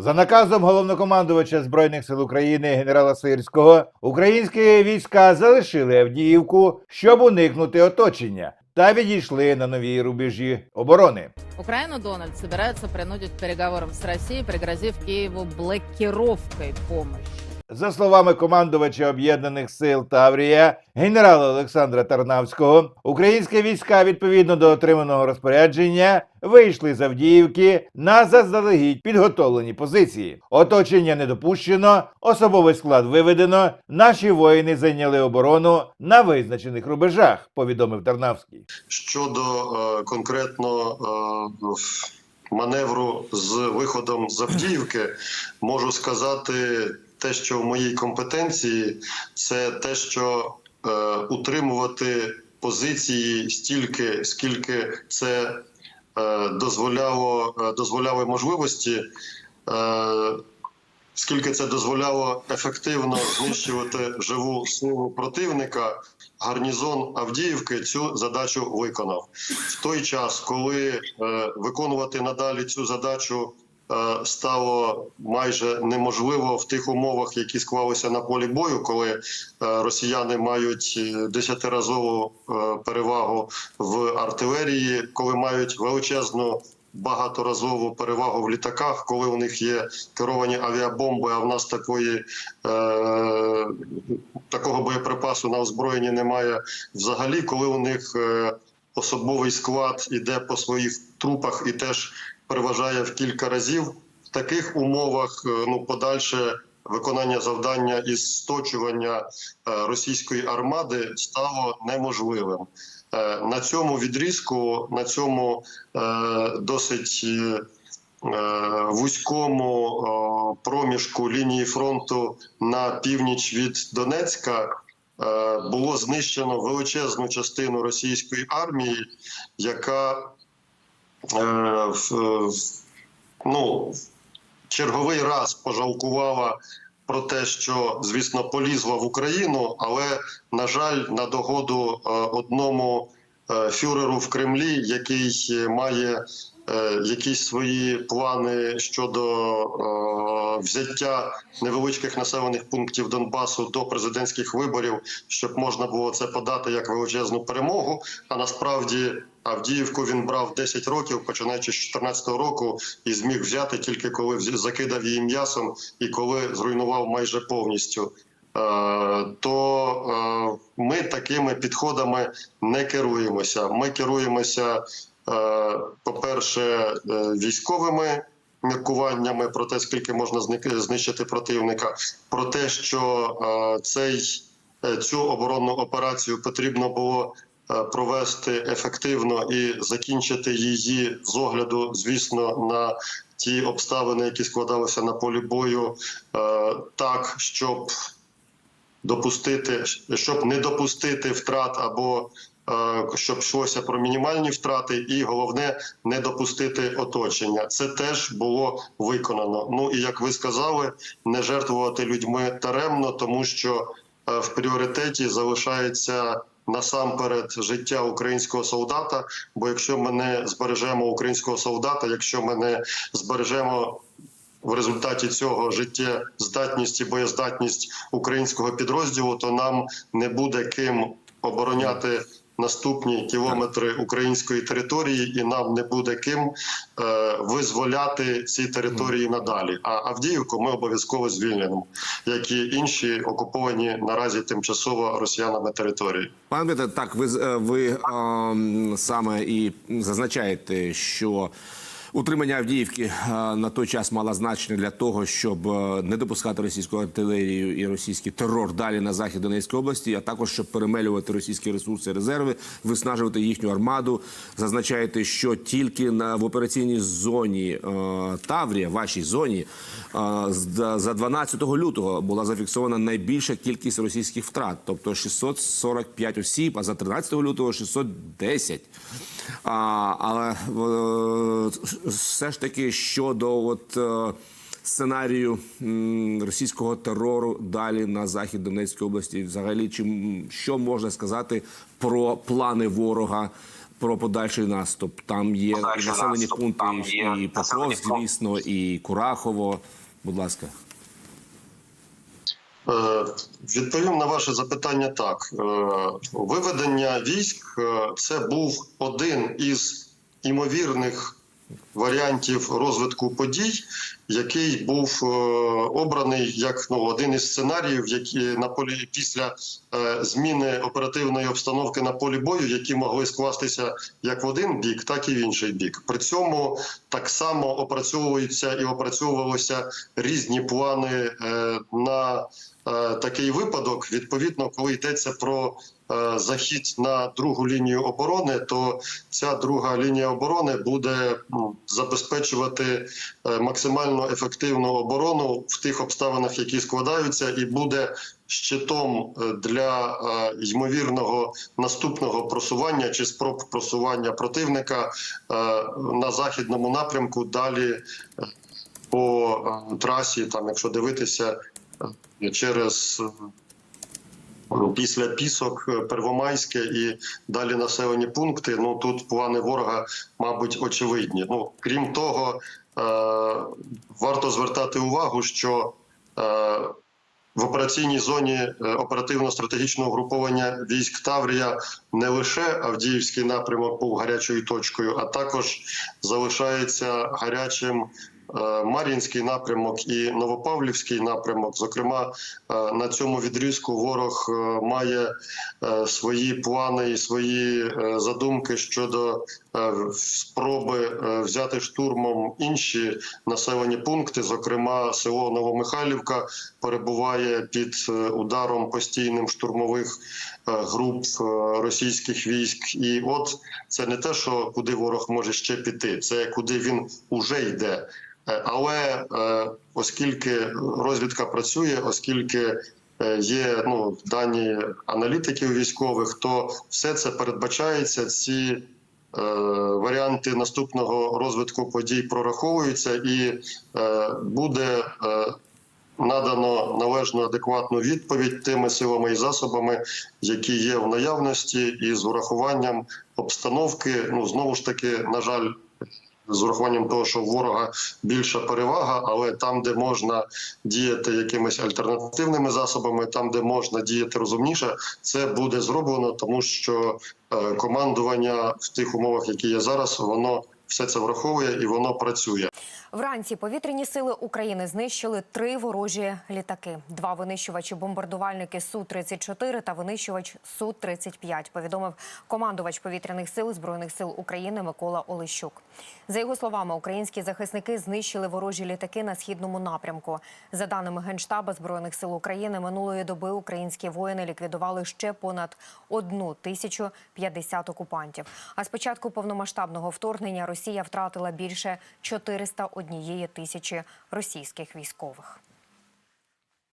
За наказом головнокомандувача збройних сил України генерала Сирського, українські війська залишили Авдіївку, щоб уникнути оточення, та відійшли на нові рубежі оборони. Украину Дональд собирается принудить к переговорам с Россией, пригрозив Киеву блокировкой помощи. За словами командувача об'єднаних сил Таврія, генерала Олександра Тарнавського, українські війська відповідно до отриманого розпорядження вийшли з Авдіївки на заздалегідь підготовлені позиції. Оточення не допущено, особовий склад виведено. Наші воїни зайняли оборону на визначених рубежах. Повідомив Тарнавський. Щодо е, конкретно е, маневру з виходом з Авдіївки, можу сказати те, що в моїй компетенції, це те, що е, утримувати позиції стільки, скільки це е, дозволяло, е, дозволяли можливості. Е, Скільки це дозволяло ефективно знищувати живу силу противника, гарнізон Авдіївки цю задачу виконав. В той час, коли е, виконувати надалі цю задачу стало майже неможливо в тих умовах, які склалися на полі бою, коли е, росіяни мають е, десятиразову е, перевагу в артилерії, коли мають величезну багаторазову перевагу в літаках, коли у них є керовані авіабомби, а в нас такої е, такого боєприпасу на озброєнні немає взагалі, коли у них е, особовий склад іде по своїх трупах і теж переважає в кілька разів. В таких умовах е, ну подальше виконання завдання із сточування е, російської армади стало неможливим. Е, На цьому відрізку, на цьому досить вузькому проміжку лінії фронту на північ від Донецька було знищено величезну частину російської армії, яка ну, черговий раз пожалкувала про те, що звісно полізла в Україну, але на жаль, на догоду е, одному е, фюреру в Кремлі, який е, має е, якісь свої плани щодо е, взяття невеличких населених пунктів Донбасу до президентських виборів, щоб можна було це подати як величезну перемогу. А насправді Авдіївку він брав 10 років, починаючи з 2014 року, і зміг взяти тільки коли закидав її м'ясом і коли зруйнував майже повністю. Е, То е, ми такими підходами не керуємося. Ми керуємося, е, по-перше, е, військовими міркуваннями про те, скільки можна знищити противника, про те, що е, цей е, цю оборонну операцію потрібно було е, провести ефективно і закінчити її з огляду, звісно, на ті обставини, які складалися на полі бою, е, так, щоб допустити, щоб не допустити втрат або е, щоб йшлося про мінімальні втрати, і головне не допустити оточення. Це теж було виконано. Ну і як ви сказали, не жертвувати людьми таремно, тому що е, в пріоритеті залишається. Насамперед життя українського солдата. Бо якщо ми не збережемо українського солдата, якщо ми не збережемо в результаті цього життя здатність і боєздатність українського підрозділу, то нам не буде ким обороняти наступні кілометри української території, і нам не буде ким е, визволяти ці території надалі. А Авдіївку ми обов'язково звільнимо, як і інші окуповані наразі тимчасово росіянами території. Пане Дмитре, так ви е, ви ем, саме і зазначаєте, що утримання Авдіївки е, на той час мало значення для того, щоб е, не допускати російську артилерію і російський терор далі на захід Донецької області, а також щоб перемелювати російські ресурси, резерви, виснажувати їхню армаду. Зазначаєте, що тільки на в операційній зоні е, Таврія, вашій зоні, за 12 лютого була зафіксована найбільша кількість російських втрат, тобто 645 осіб, а за 13 лютого 610. А, але е, все ж таки щодо от, е, сценарію російського терору далі на захід Донецької області, взагалі, чим що можна сказати про плани ворога про подальший наступ. Там є Подальший населені наступ, пункти, там є і пункти. звісно, і Курахово. Будь ласка. Е, Відповім на ваше запитання так. Е, Виведення військ е, це був один із імовірних варіантів розвитку подій, який був е, обраний як ну, один із сценаріїв, які на полі після е, зміни оперативної обстановки на полі бою, які могли скластися як в один бік, так і в інший бік. При цьому так само опрацьовуються і опрацьовувалися різні плани е, на такий випадок. Відповідно, коли йдеться про захід на другу лінію оборони, то ця друга лінія оборони буде забезпечувати е, максимально ефективну оборону в тих обставинах, які складаються, і буде щитом е, для е, ймовірного наступного просування чи спроб просування противника е, на західному напрямку далі е, по е, трасі, там, якщо дивитися е, через е, після пісок, е, Первомайське і далі населені пункти. Ну тут плани ворога, мабуть, очевидні. Ну крім того, е, варто звертати увагу, що е, в операційній зоні оперативно-стратегічного груповання військ Таврія не лише Авдіївський напрямок був гарячою точкою, а також залишається гарячим Мар'їнський напрямок і Новопавлівський напрямок. Зокрема, е, на цьому відрізку ворог е, має е, свої плани і свої е, задумки щодо е, спроби е, взяти штурмом інші населені пункти. Зокрема, село Новомихайлівка перебуває під е, ударом постійним штурмових е, груп е, російських військ. І от це не те, що куди ворог може ще піти, це куди він уже йде. Е, Але е, оскільки розвідка працює, оскільки е, є ну, дані аналітиків військових, то все це передбачається. Ці е, варіанти наступного розвитку подій прораховуються, і е, буде е, надано належну адекватну відповідь тими силами і засобами, які є в наявності, і з урахуванням обстановки. Ну знову ж таки, на жаль. З урахуванням того, що у ворога більша перевага, але там, де можна діяти якимись альтернативними засобами, там, де можна діяти розумніше, це буде зроблено, тому що е, командування в тих умовах, які є зараз, воно все це враховує і воно працює. Вранці повітряні сили України знищили три ворожі літаки: два винищувачі-бомбардувальники су 34 та винищувач су 35 Повідомив командувач повітряних сил збройних сил України Микола Олещук. За його словами, українські захисники знищили ворожі літаки на східному напрямку. За даними генштаба збройних сил України, минулої доби українські воїни ліквідували ще понад одну тисячу 50 окупантів. А з початку повномасштабного вторгнення Росія втратила більше 401 тисячі російських військових.